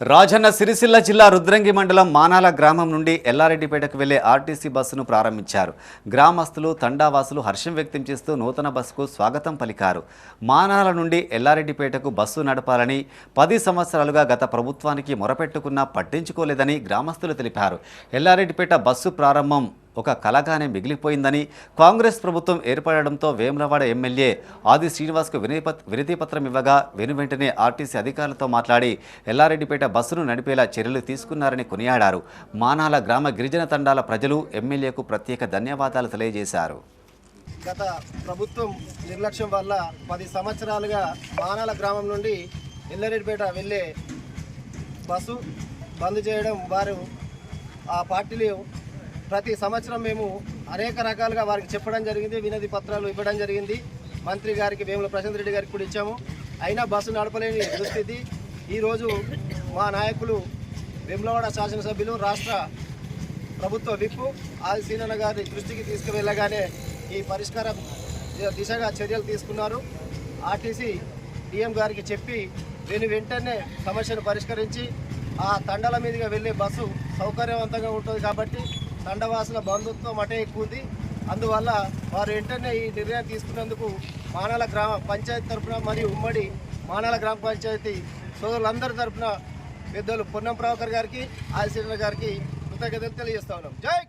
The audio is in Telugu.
రాజన్న సిరిసిల్ల జిల్లా రుద్రంగి మండలం మానాల గ్రామం నుండి ఎల్లారెడ్డిపేటకు వెళ్ళే ఆర్టీసీ బస్సును ప్రారంభించారు. గ్రామస్తులు తండావాసులు హర్షం వ్యక్తం చేస్తూ నూతన బస్సుకు స్వాగతం పలికారు. మానాల నుండి ఎల్లారెడ్డిపేటకు బస్సు నడపాలని పది సంవత్సరాలుగా గత ప్రభుత్వానికి మొరపెట్టుకున్నా పట్టించుకోలేదని గ్రామస్తులు తెలిపారు. ఎల్లారెడ్డిపేట బస్సు ప్రారంభం ఒక కలగానే మిగిలిపోయిందని కాంగ్రెస్ ప్రభుత్వం ఏర్పడడంతో వేములవాడ ఎమ్మెల్యే ఆది శ్రీనివాస్కు వినతిపత్ వినతిపత్రం ఇవ్వగా వెను వెంటనే ఆర్టీసీ అధికారులతో మాట్లాడి ఎల్లారెడ్డిపేట బస్సును నడిపేలా చర్యలు తీసుకున్నారని కొనియాడారు. మానాల గ్రామ గిరిజన తండాల ప్రజలు ఎమ్మెల్యేకు ప్రత్యేక ధన్యవాదాలు తెలియజేశారు. గత ప్రభుత్వం నిర్లక్ష్యం వల్ల పది సంవత్సరాలుగా మానాల గ్రామం నుండి ఎల్లరెడ్డిపేట వెళ్ళే బస్సు బంద్ చేయడం వారు ఆ పార్టీలు ప్రతి సంవత్సరం మేము అనేక రకాలుగా వారికి చెప్పడం జరిగింది వినతి పత్రాలు ఇవ్వడం జరిగింది. మంత్రి గారికి వేముల ప్రశాంత్ రెడ్డి గారికి కూడా ఇచ్చాము. అయినా బస్సు నడపలేని దుస్థితి. ఈరోజు మా నాయకులు వేములవాడ శాసనసభ్యులు రాష్ట్ర ప్రభుత్వ విప్పు ఆది సీనన్న గారి దృష్టికి తీసుకువెళ్ళగానే ఈ పరిష్కారం దిశగా చర్యలు తీసుకున్నారు. ఆర్టీసీ డిఎం గారికి చెప్పి నేను వెంటనే సమస్యను పరిష్కరించి ఆ తండల మీదుగా వెళ్ళే బస్సు సౌకర్యవంతంగా ఉంటుంది కాబట్టి తండవాసుల బంధుత్వం అటే ఎక్కువది. అందువల్ల వారు వెంటనే ఈ నిర్ణయం తీసుకున్నందుకు మానాల గ్రామ పంచాయతీ తరఫున మరియు ఉమ్మడి మానాల గ్రామ పంచాయతీ సోదరులందరి తరఫున పెద్దలు పొన్నం ప్రభాకర్ గారికి ఆదిశీల గారికి కృతజ్ఞతలు తెలియజేస్తా ఉన్నాం. జై